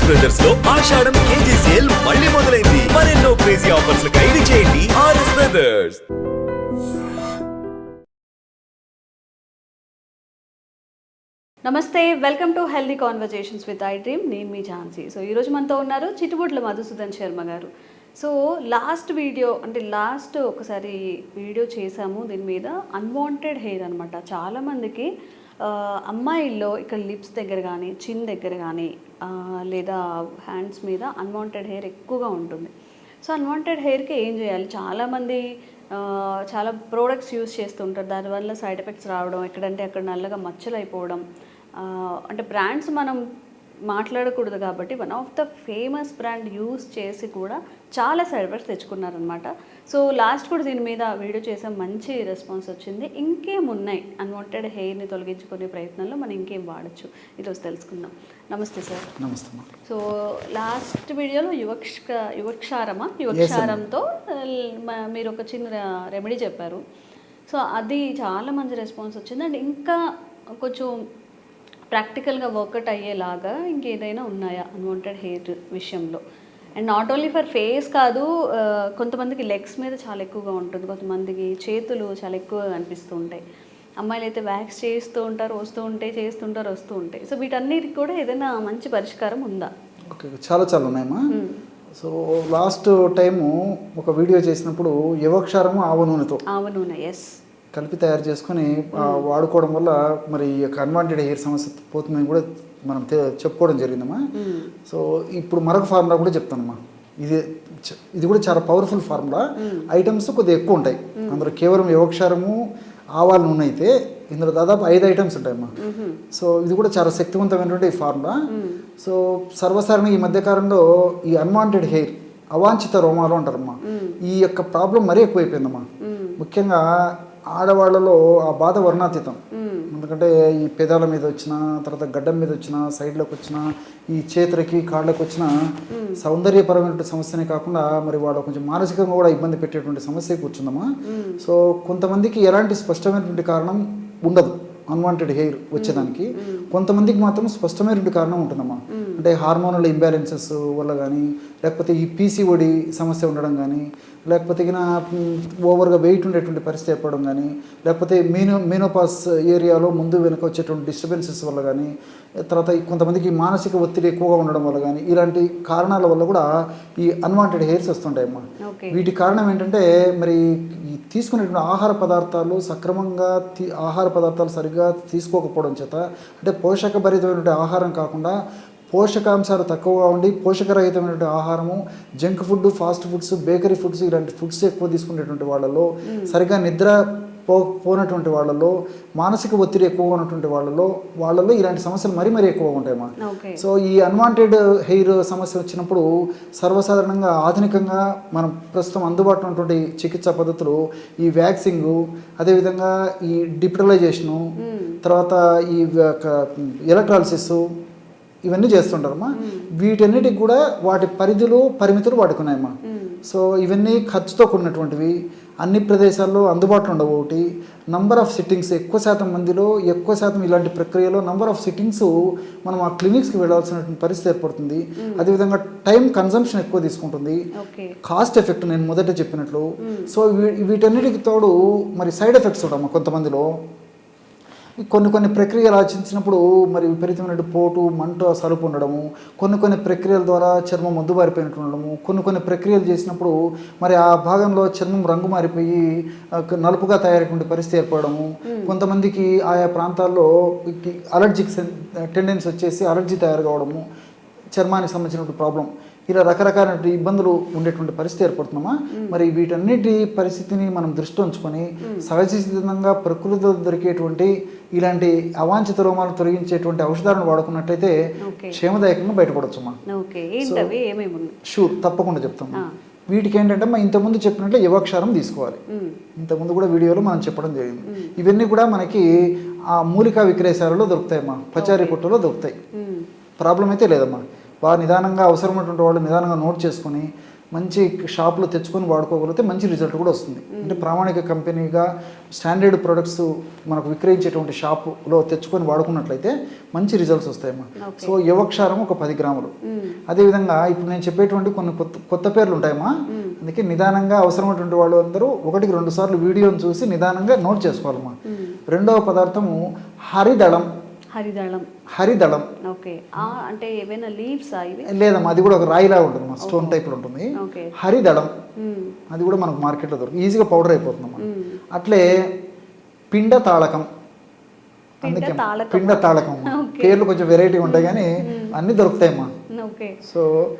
RS బ్రదర్స్లో Ashadham KG sale మళ్ళీ మొదలైంది. మరెన్నో క్రేజీ ఆఫర్స్ ఖైదీ చేయండి ఆర్ఎస్ బ్రదర్స్ నమస్తే welcome to healthy conversations with I dream నేను మీ ఝాన్సీ. సో ఈరోజు మనతో ఉన్నారు చిట్టుబుట్ల మధుసూదన్ శర్మ గారు. సో లాస్ట్ వీడియో అంటే లాస్ట్ ఒకసారి వీడియో చేశాము దీని మీద అన్వాంటెడ్ హెయిర్ అనమాట చాలామందికి అమ్మాయిల్లో ఇక్కడ లిప్స్ దగ్గర కానీ చిన్ దగ్గర కానీ లేదా హ్యాండ్స్ మీద అన్వాంటెడ్ హెయిర్ ఎక్కువగా ఉంటుంది. సో అన్వాంటెడ్ హెయిర్కి ఏం చేయాలి? చాలామంది చాలా ప్రోడక్ట్స్ యూస్ చేస్తుంటారు. దానివల్ల సైడ్ ఎఫెక్ట్స్ రావడం ఎక్కడంటే అక్కడ నల్లగా మచ్చలు అయిపోవడం అంటే బ్రాండ్స్ మనం మాట్లాడకూడదు కాబట్టి one of the famous brand use చేసి కూడా చాలా సైడ్ ఎఫెక్ట్స్ తెచ్చుకున్నారనమాట సో లాస్ట్ కూడా దీని మీద వీడియో చేసాం మంచి రెస్పాన్స్ వచ్చింది. ఇంకేం ఉన్నాయి? అన్వాంటెడ్ హెయిర్ని తొలగించుకునే ప్రయత్నంలో మనం ఇంకేం వాడచ్చు? ఈరోజు తెలుసుకుందాం. నమస్తే సార్. నమస్తే సో లాస్ట్ వీడియోలో యువక్ష యువక్షారమా? యువక్షారంతో మీరు ఒక చిన్న రెమెడీ చెప్పారు. సో అది చాలా మంచి రెస్పాన్స్ వచ్చింది. అండ్ ఇంకా కొంచెం ప్రాక్టికల్గా వర్కౌట్ అయ్యేలాగా ఇంకేదైనా ఉన్నాయా అన్వాంటెడ్ హెయిర్ విషయంలో? And not only for face కాదు కొంతమందికి లెగ్స్ మీద చాలా ఎక్కువగా ఉంటుంది. కొంతమందికి చేతులు చాలా ఎక్కువగా కనిపిస్తూ ఉంటాయి. అమ్మాయిలు అయితే వ్యాక్స్ చేస్తూ ఉంటారు వస్తూ ఉంటాయి చేస్తుంటారు వస్తూ ఉంటాయి. సో వీటన్నిటికి కూడా ఏదైనా మంచి పరిష్కారం ఉందా? ఓకే చాలా చాలా ఉన్నాయమ్మా. సో లాస్ట్ టైము ఒక వీడియో చేసినప్పుడు యువక్షారము ఆవ నూనెతో ఆవ నూనె ఎస్ కలిపి తయారు చేసుకొని వాడుకోవడం వల్ల మరి ఈ యొక్క అన్వాంటెడ్ హెయిర్ సమస్య పోతుందని కూడా మనం చెప్పుకోవడం జరిగిందమ్మా. సో ఇప్పుడు మరొక ఫార్ములా కూడా చెప్తానమ్మా. ఇది ఇది కూడా చాలా పవర్ఫుల్ ఫార్ములా ఐటమ్స్ కొద్దిగా ఎక్కువ ఉంటాయి. అందులో కేవలం యువక్షారము ఆవాల నూనె అయితే ఇందులో దాదాపు ఐదు ఐటమ్స్ ఉంటాయమ్మా. సో ఇది కూడా చాలా శక్తివంతమైనటువంటి ఫార్ములా సో సర్వసాధారణంగా ఈ మధ్యకాలంలో ఈ అన్వాంటెడ్ హెయిర్ అవాంఛిత రోమాలు అంటారమ్మా. ఈ యొక్క ప్రాబ్లం మరీ ఎక్కువైపోయిందమ్మా. ముఖ్యంగా ఆడవాళ్ళలో ఆ బాధ వర్ణాతీతం. ఎందుకంటే ఈ పెదాల మీద వచ్చిన తర్వాత గడ్డం మీద వచ్చిన సైడ్లోకి వచ్చిన ఈ చేతులకి కాళ్ళకి వచ్చిన సౌందర్యపరమైనటువంటి సమస్యనే కాకుండా మరి వాళ్ళు కొంచెం మానసికంగా కూడా ఇబ్బంది పెట్టేటువంటి సమస్య కూర్చుందమ్మా. సో కొంతమందికి ఎలాంటి స్పష్టమైనటువంటి కారణం ఉండదు. అన్వాంటెడ్ హెయిర్ వచ్చేదానికి కొంతమందికి మాత్రం స్పష్టమైనటువంటి కారణం ఉంటుందమ్మా. అంటే హార్మోనల్ ఇంబ్యాలెన్సెస్ వల్ల కానీ లేకపోతే ఈ పీసీఓడి సమస్య ఉండడం కానీ లేకపోతే ఓవర్గా వెయిట్ ఉండేటువంటి పరిస్థితి ఏర్పడడం కానీ లేకపోతే మీనో మీనోపాస్ ఏరియాలో ముందు వెనుక వచ్చేటువంటి డిస్టర్బెన్సెస్ వల్ల కానీ తర్వాత కొంతమందికి మానసిక ఒత్తిడి ఎక్కువగా ఉండడం వల్ల కానీ ఇలాంటి కారణాల వల్ల కూడా ఈ అన్వాంటెడ్ హెయిర్స్ వస్తుంటాయమ్మా. వీటి కారణం ఏంటంటే మరి ఈ తీసుకునేటువంటి ఆహార పదార్థాలు సక్రమంగా ఆహార పదార్థాలు సరిగ్గా తీసుకోకపోవడం చేత అంటే పోషకభరితమైనటువంటి ఆహారం కాకుండా పోషకాంశాలు తక్కువగా ఉండి పోషకరహితమైనటువంటి ఆహారము junk food fast foods bakery foods ఇలాంటి ఫుడ్స్ ఎక్కువ తీసుకునేటువంటి వాళ్ళలో సరిగ్గా నిద్ర పో పోనటువంటి వాళ్ళలో మానసిక ఒత్తిడి ఎక్కువగా ఉన్నటువంటి వాళ్ళలో వాళ్ళలో ఇలాంటి సమస్యలు మరీ మరీ ఎక్కువగా ఉంటాయమ్మా. ఓకే. సో ఈ అన్వాంటెడ్ హెయిర్ సమస్య వచ్చినప్పుడు సర్వసాధారణంగా ఆధునికంగా మనం ప్రస్తుతం అందుబాటులో ఉన్నటువంటి చికిత్సా పద్ధతులు ఈ వ్యాక్సింగ్ అదేవిధంగా ఈ డిప్టలైజేషను తర్వాత ఈ ఎలక్ట్రాలసిస్ ఇవన్నీ చేస్తుంటారమ్మా. వీటన్నిటికి కూడా వాటి పరిధులు పరిమితులు వాటికి ఉన్నాయమ్మా సో ఇవన్నీ ఖర్చుతో కూడినటువంటివి అన్ని ప్రదేశాల్లో అందుబాటులో ఉండవు ఒకటి. నంబర్ ఆఫ్ సిట్టింగ్స్ ఎక్కువ శాతం మందిలో ఎక్కువ శాతం ఇలాంటి ప్రక్రియలో నంబర్ ఆఫ్ సిట్టింగ్స్ మనం ఆ క్లినిక్స్కి వెళ్ళాల్సినటువంటి పరిస్థితి ఏర్పడుతుంది. అదేవిధంగా టైం కన్సంప్షన్ ఎక్కువ తీసుకుంటుంది. కాస్ట్ ఎఫెక్ట్ నేను మొదట చెప్పినట్లు. సో వీ- వీటన్నిటికి తోడు మరి సైడ్ ఎఫెక్ట్స్ ఉంటామా కొంతమందిలో. కొన్ని కొన్ని ప్రక్రియలు ఆచరించినప్పుడు మరి విపరీతమైన పోటు మంట సలుపు ఉండడము కొన్ని కొన్ని ప్రక్రియల ద్వారా చర్మం మొద్దుబారిపోయినట్టు ఉండడము కొన్ని కొన్ని ప్రక్రియలు చేసినప్పుడు మరి ఆ భాగంలో చర్మం రంగు మారిపోయి నలుపుగా తయారైనటువంటి పరిస్థితి ఏర్పడము. కొంతమందికి ఆయా ప్రాంతాల్లో అలర్జిక్ టెండెన్సీ వచ్చేసి అలర్జీ తయారు కావడము చర్మానికి సంబంధించినటువంటి ప్రాబ్లం. ఇలా రకరకాల ఇబ్బందులు ఉండేటువంటి పరిస్థితి ఏర్పడుతున్నామా మరి వీటన్నిటి పరిస్థితిని మనం దృష్టి ఉంచుకొని సహజ సిద్ధంగా ప్రకృతిలో దొరికేటువంటి ఇలాంటి అవాంఛిత రోమాలను తొలగించేటువంటి ఔషధాలను వాడుకున్నట్లయితే ఓకే. క్షేమదాయకంగా బయటపడొచ్చమ్మా. షూర్ తప్పకుండా చెప్తాము ఆ. వీటికి ఏంటంటే మా ఇంతకుముందు చెప్పినట్లు యువక్షారం తీసుకోవాలి. ఇంతకుముందు కూడా వీడియోలో మనం చెప్పడం జరిగింది. ఇవన్నీ కూడా మనకి ఆ మూలికా విక్రయశాలలో దొరుకుతాయమ్మా. పచారీ కొట్టులో దొరుకుతాయి. ప్రాబ్లం అయితే లేదమ్మా. బాగా నిదానంగా అవసరమైనటువంటి వాళ్ళు నిదానంగా నోట్ చేసుకొని మంచి షాప్లో తెచ్చుకొని వాడుకోగలిగితే మంచి రిజల్ట్ కూడా వస్తుంది. అంటే ప్రామాణిక కంపెనీగా స్టాండర్డ్ ప్రొడక్ట్స్ మనకు విక్రయించేటువంటి షాపులో తెచ్చుకొని వాడుకున్నట్లయితే మంచి రిజల్ట్స్ వస్తాయమ్మా. సో యువక్షారం ఒక పది గ్రాములు. అదేవిధంగా ఇప్పుడు నేను చెప్పేటువంటి కొన్ని కొత్త కొత్త పేర్లు ఉంటాయమ్మా. అందుకే నిదానంగా అవసరమైనటువంటి వాళ్ళు అందరూ ఒకటికి రెండు సార్లు వీడియోని చూసి నిదానంగా నోట్ చేసుకోవాలమ్మా. రెండవ పదార్థము హరిదళం. హరిదళం. హరిదళం. ఓకే. అంటే ఏవైనా లీవ్సా లేదమ్మా అది కూడా ఒక రాయిలా ఉంటుంది మా స్టోన్ టైప్లో ఉంటుంది. హరిదళం. అది కూడా మనకు మార్కెట్లో దొరుకుతుంది ఈజీగా పౌడర్ అయిపోతుందమ్మా. అట్లే పిండ తాళకం. అందుకే. పిండ తాళకం. పేర్లు కొంచెం వెరైటీ ఉంటాయి కానీ అన్నీ దొరుకుతాయమ్మా. ఓకే. సో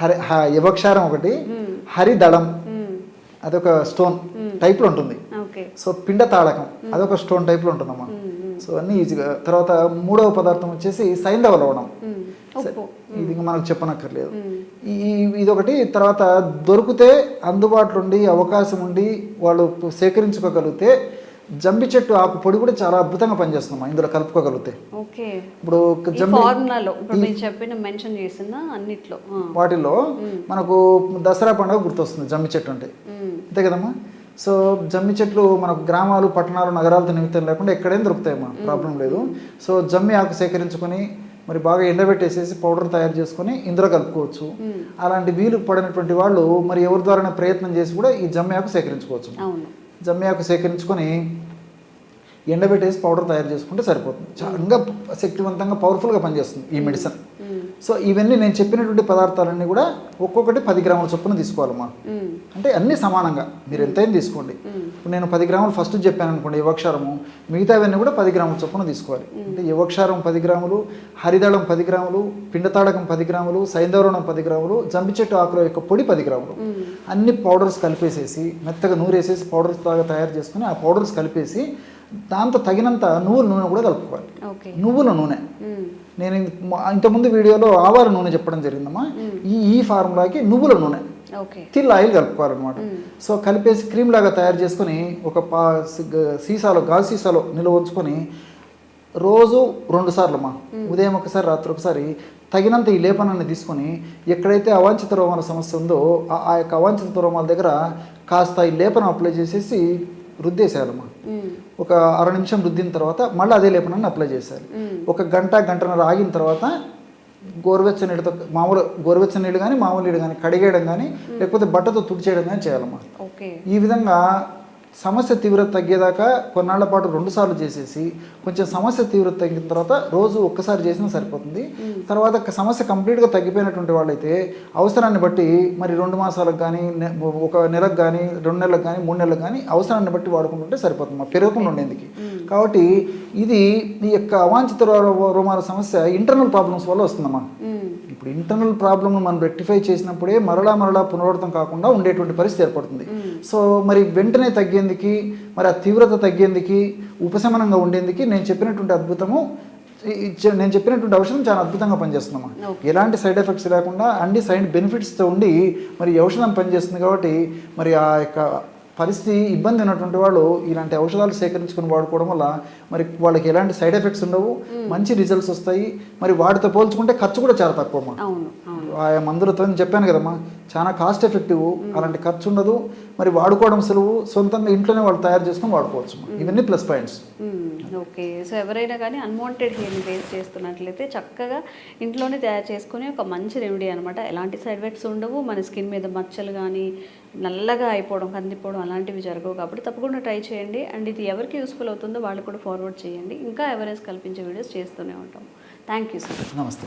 హరి హ- యువక్షారం ఒకటి హరిదళం. అదొక స్టోన్ టైప్లో ఉంటుంది. సో పిండ తాళకం. అదొక స్టోన్ టైప్లో ఉంటుందమ్మా. సో అన్నీ ఈజీగా. తర్వాత మూడవ పదార్థం వచ్చేసి సైంధవ లవణం ఇది ఇంకా మనకు చెప్పనక్కర్లేదు. ఈ ఇదొకటి. తర్వాత దొరికితే అందుబాటులో ఉండి అవకాశం ఉండి వాళ్ళు సేకరించుకోగలిగితే జంబి చెట్టు ఆకు పొడి కూడా చాలా అద్భుతంగా పనిచేస్తుందమ్మా ఇందులో కలుపుకోగలిగితే. ఇప్పుడు జంబి చెప్పిన మెన్షన్ చేసిన అన్నిట్లో? ఆ. వాటిల్లో మనకు దసరా పండుగ గుర్తొస్తుంది జమ్మి చెట్టు అంటే. అంతే కదమ్మా? సో జమ్మి చెట్లు మనకు గ్రామాలు పట్టణాలు నగరాలతో నిమిత్తం లేకుండా ఎక్కడైనా దొరుకుతాయమ్మా ప్రాబ్లం లేదు. సో జమ్మి ఆకు సేకరించుకొని మరి బాగా ఎండబెట్టేసేసి పౌడర్ తయారు చేసుకొని ఇందులో కలుపుకోవచ్చు. అలాంటి వీలు పడినటువంటి వాళ్ళు మరి ఎవరి ద్వారా ప్రయత్నం చేసి కూడా ఈ జమ్మి ఆకు సేకరించుకోవచ్చు. జమ్మి ఆకు సేకరించుకొని ఎండబెట్టేసి పౌడర్ తయారు చేసుకుంటే సరిపోతుంది. చాలా శక్తివంతంగా పవర్ఫుల్గా పనిచేస్తుంది ఈ మెడిసిన్. సో ఇవన్నీ నేను చెప్పినటువంటి పదార్థాలన్నీ కూడా ఒక్కొక్కటి పది గ్రాముల చొప్పున తీసుకోవాలమ్మా. మ్మ్. అంటే అన్నీ సమానంగా. మీరు ఎంతైనా తీసుకోండి. ఇప్పుడు నేను పది గ్రాములు ఫస్ట్ చెప్పాను అనుకోండి యువక్షారము. మిగతావన్నీ కూడా పది గ్రాముల చొప్పున తీసుకోవాలి. అంటే యువక్షారం పది గ్రాములు హరిదళం పది గ్రాములు పిండతాడకం పది గ్రాములు సైంధవరణం పది గ్రాములు జంబి చెట్టు ఆకుల యొక్క పొడి పది గ్రాములు. అన్ని పౌడర్స్ కలిపేసేసి మెత్తగా నూరేసేసి పౌడర్స్ లాగా తయారు చేసుకుని ఆ పౌడర్స్ కలిపేసి దాంతో తగినంత నువ్వుల నూనె కూడా కలుపుకోవాలి. నువ్వుల నూనె. నేను ఇంత- ఇంతకుముందు వీడియోలో ఆవాల నూనె చెప్పడం జరిగిందమ్మా. ఈ ఈ ఫార్ములాకి నువ్వుల నూనె. తిల్ ఆయిల్ కలుపుకోవాలన్నమాట. సో కలిపేసి క్రీమ్ లాగా తయారు చేసుకొని ఒక పా సీసాలో గాజు సీసాలో నిల్వ ఉంచుకొని రోజు రెండు సార్లు అమ్మా ఉదయం ఒకసారి రాత్రి ఒకసారి తగినంత ఈ లేపనాన్ని తీసుకొని ఎక్కడైతే అవాంఛిత రోమాల సమస్య ఉందో ఆ యొక్క అవాంఛిత రోమాల దగ్గర కాస్త ఈ లేపనం అప్లై చేసేసి రుద్దేసేయాలమ్మా మ్మ్. ఒక అర నిమిషం రుద్దిన తర్వాత మళ్ళీ అదే లేపనాన్ని అప్లై మ్మ్. ఒక గంట గంటన్నర ఆగిన తర్వాత గోరువెచ్చని నీళ్ళతో మామూలు గోరువెచ్చని నీళ్ళు కానీ మామూలు నీళ్ళు కానీ కడిగేయడం కానీ లేకపోతే బట్టతో తుడిచేయడం కానీ చేయాలమ్మా ఈ విధంగా సమస్య తీవ్రత తగ్గేదాకా కొన్నాళ్ళ పాటు రెండు సార్లు చేసేసి కొంచెం సమస్య తీవ్రత తగ్గిన తర్వాత రోజు ఒక్కసారి చేసినా సరిపోతుంది. తర్వాత సమస్య కంప్లీట్గా తగ్గిపోయినటువంటి వాళ్ళైతే అవసరాన్ని బట్టి మరి రెండు మాసాలకు కానీ ఒక నెలకు కానీ రెండు నెలలకు కానీ మూడు నెలలకు కానీ అవసరాన్ని బట్టి వాడుకుంటుంటే సరిపోతుంది. మా పెరగకుండా ఉండేందుకు. కాబట్టి ఇది ఈ యొక్క అవాంఛిత రోమాల సమస్య ఇంటర్నల్ ప్రాబ్లమ్స్ వల్ల వస్తుందమ్మా. మ్మ్. ఇప్పుడు ఇంటర్నల్ ప్రాబ్లమ్ మనం రెక్టిఫై చేసినప్పుడే మరలా మరలా పునరావృతం కాకుండా ఉండేటువంటి పరిస్థితి ఏర్పడుతుంది. సో మరి వెంటనే తగ్గేందుకు మరి ఆ తీవ్రత తగ్గేందుకు ఉపశమనంగా ఉండేందుకు నేను చెప్పినటువంటి అద్భుతము నేను చెప్పినటువంటి ఔషధం చాలా అద్భుతంగా పనిచేస్తుందమ్మా. ఎలాంటి సైడ్ ఎఫెక్ట్స్ లేకుండా అన్ని సైడ్ బెనిఫిట్స్తో ఉండి మరి ఔషధం పనిచేస్తుంది కాబట్టి మరి ఆ యొక్క పరిస్థితి ఇబ్బంది ఉన్నటువంటి వాళ్ళు ఇలాంటి ఔషధాలు సేకరించుకొని వాడుకోవడం వల్ల మరి వాళ్ళకి ఎలాంటి సైడ్ ఎఫెక్ట్స్ ఉండవు. మంచి రిజల్ట్స్ వస్తాయి. మరి వాటితో పోల్చుకుంటే ఖర్చు కూడా చాలా తక్కువ అమ్మా అవును అవును. ఆ మందులతో చెప్పాను కదమ్మా. చాలా కాస్ట్ ఎఫెక్టివ్ అలాంటి ఖర్చు ఉండదు. మరి వాడుకోవడం సులువు. సొంతంగా ఇంట్లోనే వాళ్ళు తయారు చేసుకొని వాడుకోవచ్చు. ఇవన్నీ ప్లస్ పాయింట్స్. ఓకే. సో ఎవరైనా కానీ అన్వాంటెడ్ హెయిర్ని ఫేస్ చేస్తున్నట్లయితే చక్కగా ఇంట్లోనే తయారు చేసుకుని ఒక మంచి రెమెడీ అనమాట ఎలాంటి సైడ్ ఎఫెక్ట్స్ ఉండవు. మన స్కిన్ మీద మచ్చలు కానీ నల్లగా అయిపోవడం కందిపోవడం అలాంటివి జరగవు కాబట్టి తప్పకుండా ట్రై చేయండి. అండ్ ఇది ఎవరికి యూస్ఫుల్ అవుతుందో వాళ్ళు కూడా ఫార్వర్డ్ చేయండి. ఇంకా అవేర్నెస్ కల్పించే వీడియోస్ చేస్తూనే ఉంటాం. థ్యాంక్ యూ సార్ నమస్తే.